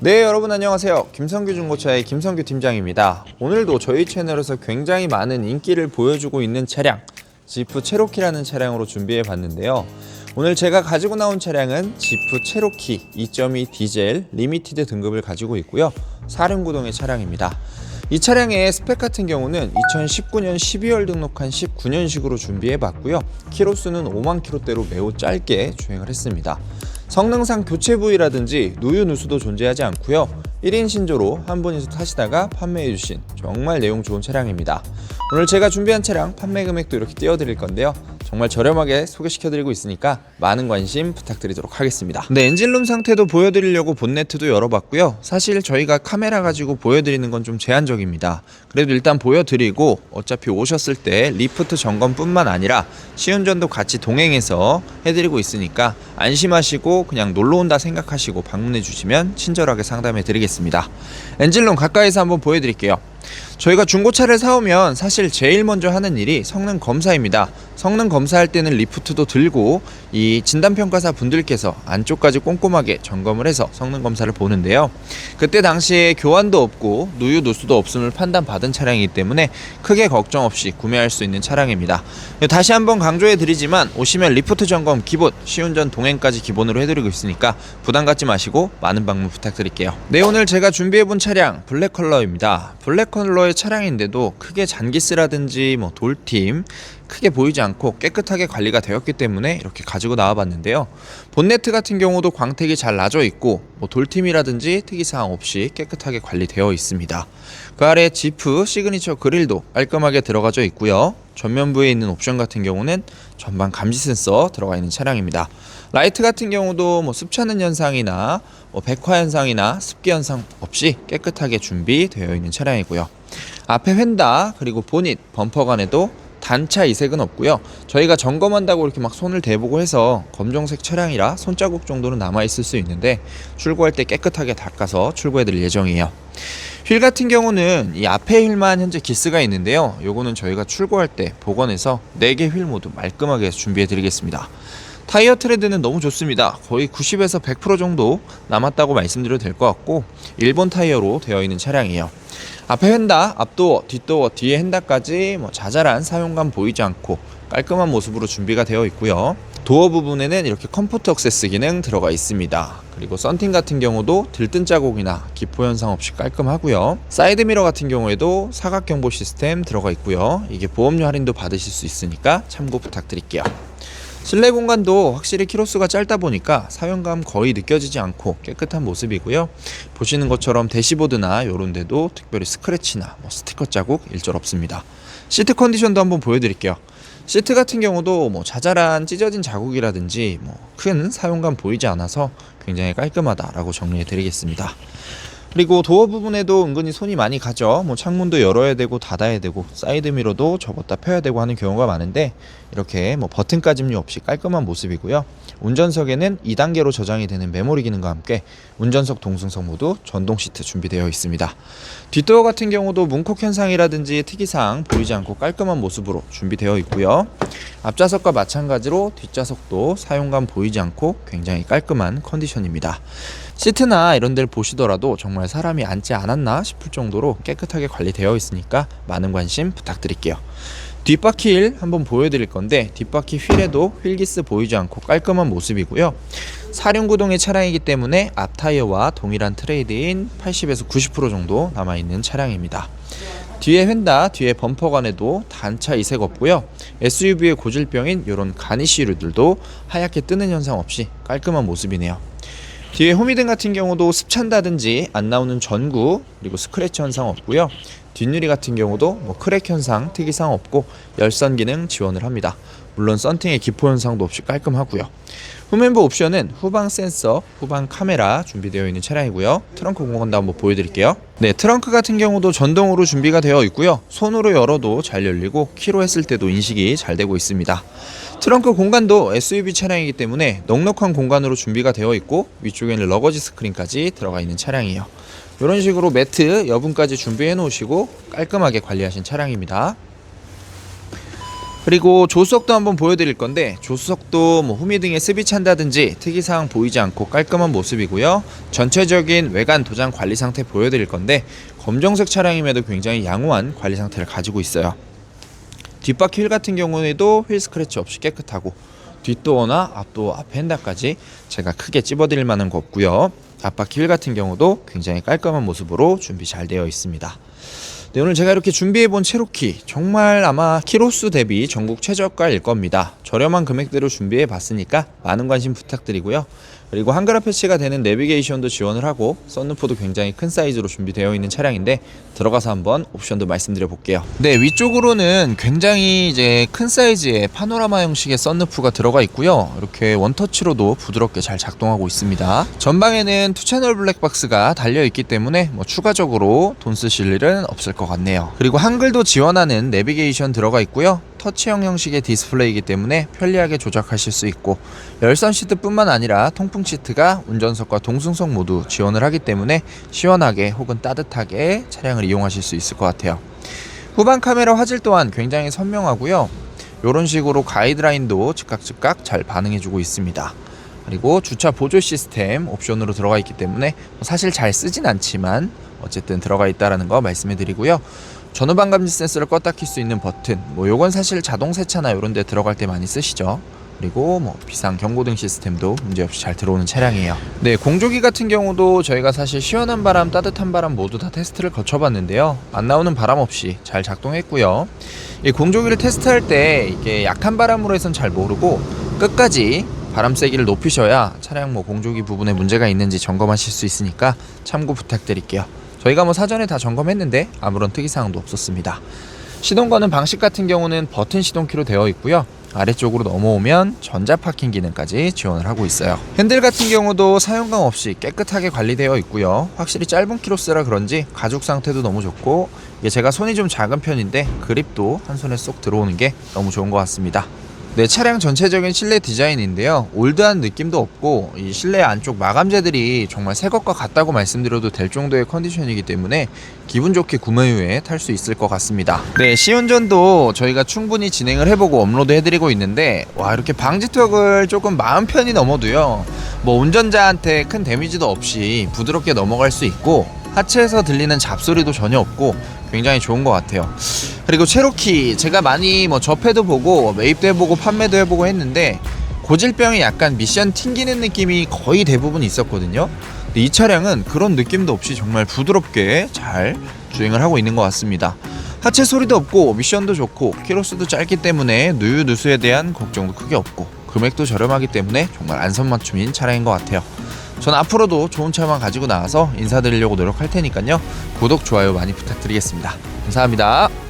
네 여러분 안녕하세요. 김성규 중고차의 김성규 팀장입니다. 오늘도 저희 채널에서 굉장히 많은 인기를 보여주고 있는 차량 지프 체로키라는 차량으로 준비해 봤는데요. 오늘 제가 가지고 나온 차량은 지프 체로키 2.2 디젤 리미티드 등급을 가지고 있고요. 사륜구동의 차량입니다. 이 차량의 스펙 같은 경우는 2019년 12월 등록한 19년식으로 준비해 봤고요. 키로수는 5만 킬로대로 매우 짧게 주행을 했습니다 성능상 교체 부위라든지 누유 누수도 존재하지 않고요. 1인 신조로 한 분이서 타시다가 판매해 주신 정말 내용 좋은 차량입니다. 오늘 제가 준비한 차량 판매 금액도 이렇게 띄워드릴 건데요. 정말 저렴하게 소개시켜드리고 있으니까 많은 관심 부탁드리도록 하겠습니다. 네, 엔진룸 상태도 보여드리려고 본네트도 열어봤고요. 사실 저희가 카메라 가지고 보여드리는 건 좀 제한적입니다. 그래도 일단 보여드리고 어차피 오셨을 때 리프트 점검뿐만 아니라 시운전도 같이 동행해서 해드리고 있으니까 안심하시고 그냥 놀러 온다 생각하시고 방문해 주시면 친절하게 상담해 드리겠습니다. 엔진룸 가까이서 한번 보여드릴게요. 저희가 중고차를 사오면 사실 제일 먼저 하는 일이 성능 검사입니다. 성능 검사할 때는 리프트도 들고 이 진단평가사 분들께서 안쪽까지 꼼꼼하게 점검을 해서 성능 검사를 보는데요. 그때 당시에 교환도 없고 누유 누수도 없음을 판단받은 차량이기 때문에 크게 걱정 없이 구매할 수 있는 차량입니다. 다시 한번 강조해 드리지만 오시면 리프트 점검 기본, 시운전 동행까지 기본으로 해드리고 있으니까 부담 갖지 마시고 많은 방문 부탁드릴게요. 네 오늘 제가 준비해 본 차량 블랙 컬러입니다. 블랙 컬러의 차량인데도 크게 잔기스라든지 뭐 돌팀 크게 보이지 않고 깨끗하게 관리가 되었기 때문에 이렇게 가지고 나와봤는데요. 본네트 같은 경우도 광택이 잘 나져 있고 뭐 돌팀이라든지 특이사항 없이 깨끗하게 관리되어 있습니다. 그 아래 지프 시그니처 그릴도 깔끔하게 들어가져 있고요. 전면부에 있는 옵션 같은 경우는 전방 감지 센서 들어가 있는 차량입니다. 라이트 같은 경우도 뭐 습차는 현상이나 뭐 백화 현상이나 습기 현상 없이 깨끗하게 준비되어 있는 차량이고요. 앞에 휀다 그리고 보닛 범퍼 간에도 단차 이색은 없고요. 저희가 점검한다고 이렇게 막 손을 대보고 해서 검정색 차량이라 손자국 정도는 남아 있을 수 있는데 출고할 때 깨끗하게 닦아서 출고해 드릴 예정이에요. 휠 같은 경우는 이 앞에 휠만 현재 기스가 있는데요. 요거는 저희가 출고할 때 복원해서 4개 휠 모두 말끔하게 준비해 드리겠습니다. 타이어 트레드는 너무 좋습니다. 거의 90에서 100% 정도 남았다고 말씀드려도 될 것 같고 일본 타이어로 되어 있는 차량이에요. 앞에 휀다, 앞도어, 뒷도어, 뒤에 휀다까지 뭐 자잘한 사용감 보이지 않고 깔끔한 모습으로 준비가 되어 있고요. 도어 부분에는 이렇게 컴포트 액세스 기능 들어가 있습니다. 그리고 썬팅 같은 경우도 들뜬 자국이나 기포 현상 없이 깔끔하고요. 사이드 미러 같은 경우에도 사각 경보 시스템 들어가 있고요. 이게 보험료 할인도 받으실 수 있으니까 참고 부탁드릴게요. 실내 공간도 확실히 키로수가 짧다 보니까 사용감 거의 느껴지지 않고 깨끗한 모습이고요. 보시는 것처럼 대시보드나 이런 데도 특별히 스크래치나 뭐 스티커 자국 일절 없습니다. 시트 컨디션도 한번 보여드릴게요. 시트 같은 경우도 뭐 자잘한 찢어진 자국이라든지 뭐 큰 사용감 보이지 않아서 굉장히 깔끔하다라고 정리해 드리겠습니다. 그리고 도어 부분에도 은근히 손이 많이 가죠. 뭐 창문도 열어야 되고 닫아야 되고 사이드 미러도 접었다 펴야 되고 하는 경우가 많은데 이렇게 뭐 버튼 까짐류 없이 깔끔한 모습이고요. 운전석에는 2단계로 저장이 되는 메모리 기능과 함께 운전석 동승석 모두 전동 시트 준비되어 있습니다. 뒷도어 같은 경우도 문콕 현상이라든지 특이사항 보이지 않고 깔끔한 모습으로 준비되어 있고요. 앞좌석과 마찬가지로 뒷좌석도 사용감 보이지 않고 굉장히 깔끔한 컨디션입니다. 시트나 이런 데를 보시더라도 정말 사람이 앉지 않았나 싶을 정도로 깨끗하게 관리되어 있으니까 많은 관심 부탁드릴게요. 뒷바퀴 휠 한번 보여드릴 건데 뒷바퀴 휠에도 휠기스 보이지 않고 깔끔한 모습이고요. 사륜구동의 차량이기 때문에 앞 타이어와 동일한 트레이드인 80에서 90% 정도 남아있는 차량입니다. 뒤에 휀다, 뒤에 범퍼관에도 단차 이색 없고요. SUV의 고질병인 이런 가니쉬 류들도 하얗게 뜨는 현상 없이 깔끔한 모습이네요. 뒤에 호미등 같은 경우도 습찬다든지 안 나오는 전구 그리고 스크래치 현상 없고요. 뒷유리 같은 경우도 뭐 크랙 현상, 특이사항 없고 열선 기능 지원을 합니다. 물론 썬팅의 기포 현상도 없이 깔끔하고요. 후면부 옵션은 후방 센서, 후방 카메라 준비되어 있는 차량이고요. 트렁크 공간도 한번 보여드릴게요. 네, 트렁크 같은 경우도 전동으로 준비가 되어 있고요. 손으로 열어도 잘 열리고 키로 했을 때도 인식이 잘 되고 있습니다. 트렁크 공간도 SUV 차량이기 때문에 넉넉한 공간으로 준비가 되어 있고 위쪽에는 러거지 스크린까지 들어가 있는 차량이에요. 이런 식으로 매트 여분까지 준비해 놓으시고 깔끔하게 관리하신 차량입니다. 그리고 조수석도 한번 보여드릴 건데 조수석도 뭐 후미 등에 습이 찬다든지 특이사항 보이지 않고 깔끔한 모습이고요. 전체적인 외관 도장 관리 상태 보여드릴 건데 검정색 차량임에도 굉장히 양호한 관리 상태를 가지고 있어요. 뒷바퀴 휠 같은 경우에도 휠 스크래치 없이 깨끗하고 뒷도어나 앞도어 앞 펜다까지 제가 크게 찝어드릴 만한 거 없고요. 앞바퀴 휠 같은 경우도 굉장히 깔끔한 모습으로 준비 잘 되어 있습니다. 네, 오늘 제가 이렇게 준비해본 체로키 정말 아마 키로수 대비 전국 최저가일 겁니다. 저렴한 금액대로 준비해 봤으니까 많은 관심 부탁드리고요. 그리고 한글화 패치가 되는 내비게이션도 지원을 하고 썬루프도 굉장히 큰 사이즈로 준비되어 있는 차량인데 들어가서 한번 옵션도 말씀드려 볼게요. 네, 위쪽으로는 굉장히 이제 큰 사이즈의 파노라마 형식의 썬루프가 들어가 있고요. 이렇게 원터치로도 부드럽게 잘 작동하고 있습니다. 전방에는 투 채널 블랙박스가 달려 있기 때문에 뭐 추가적으로 돈 쓰실 일은 없을 것 같네요. 그리고 한글도 지원하는 내비게이션 들어가 있고요. 터치형 형식의 디스플레이이기 때문에 편리하게 조작하실 수 있고 열선 시트뿐만 아니라 통풍 시트가 운전석과 동승석 모두 지원을 하기 때문에 시원하게 혹은 따뜻하게 차량을 이용하실 수 있을 것 같아요. 후방 카메라 화질 또한 굉장히 선명하고요. 이런 식으로 가이드라인도 즉각 즉각 잘 반응해주고 있습니다. 그리고 주차 보조 시스템 옵션으로 들어가 있기 때문에 사실 잘 쓰진 않지만 어쨌든 들어가 있다라는 거 말씀해 드리고요. 전후방 감지 센서를 껐다 킬 수 있는 버튼 뭐 요건 사실 자동 세차나 이런 데 들어갈 때 많이 쓰시죠. 그리고 뭐 비상 경고등 시스템도 문제없이 잘 들어오는 차량이에요. 네, 공조기 같은 경우도 저희가 사실 시원한 바람, 따뜻한 바람 모두 다 테스트를 거쳐봤는데요. 안 나오는 바람 없이 잘 작동했고요. 이 공조기를 테스트할 때 이게 약한 바람으로 해선 잘 모르고 끝까지 바람 세기를 높이셔야 차량 뭐 공조기 부분에 문제가 있는지 점검하실 수 있으니까 참고 부탁드릴게요. 저희가 뭐 사전에 다 점검했는데 아무런 특이사항도 없었습니다. 시동 거는 방식 같은 경우는 버튼 시동키로 되어 있고요. 아래쪽으로 넘어오면 전자 파킹 기능까지 지원을 하고 있어요. 핸들 같은 경우도 사용감 없이 깨끗하게 관리되어 있고요. 확실히 짧은 키로수라 그런지 가죽 상태도 너무 좋고 이게 제가 손이 좀 작은 편인데 그립도 한 손에 쏙 들어오는 게 너무 좋은 것 같습니다. 네, 차량 전체적인 실내 디자인인데요. 올드한 느낌도 없고 이 실내 안쪽 마감재들이 정말 새 것과 같다고 말씀드려도 될 정도의 컨디션이기 때문에 기분 좋게 구매 후에 탈 수 있을 것 같습니다. 네, 시운전도 저희가 충분히 진행을 해보고 업로드 해드리고 있는데 와 이렇게 방지턱을 조금 마음 편히 넘어도요. 뭐 운전자한테 큰 데미지도 없이 부드럽게 넘어갈 수 있고 하체에서 들리는 잡소리도 전혀 없고 굉장히 좋은 것 같아요. 그리고 체로키 제가 많이 뭐 접해도 보고 매입도 해보고 판매도 해보고 했는데 고질병이 약간 미션 튕기는 느낌이 거의 대부분 있었거든요. 근데 이 차량은 그런 느낌도 없이 정말 부드럽게 잘 주행을 하고 있는 것 같습니다. 하체 소리도 없고 미션도 좋고 키로수도 짧기 때문에 누유 누수에 대한 걱정도 크게 없고 금액도 저렴하기 때문에 정말 안선맞춤인 차량인 것 같아요. 전 앞으로도 좋은 차만 가지고 나와서 인사드리려고 노력할 테니까요. 구독, 좋아요 많이 부탁드리겠습니다. 감사합니다.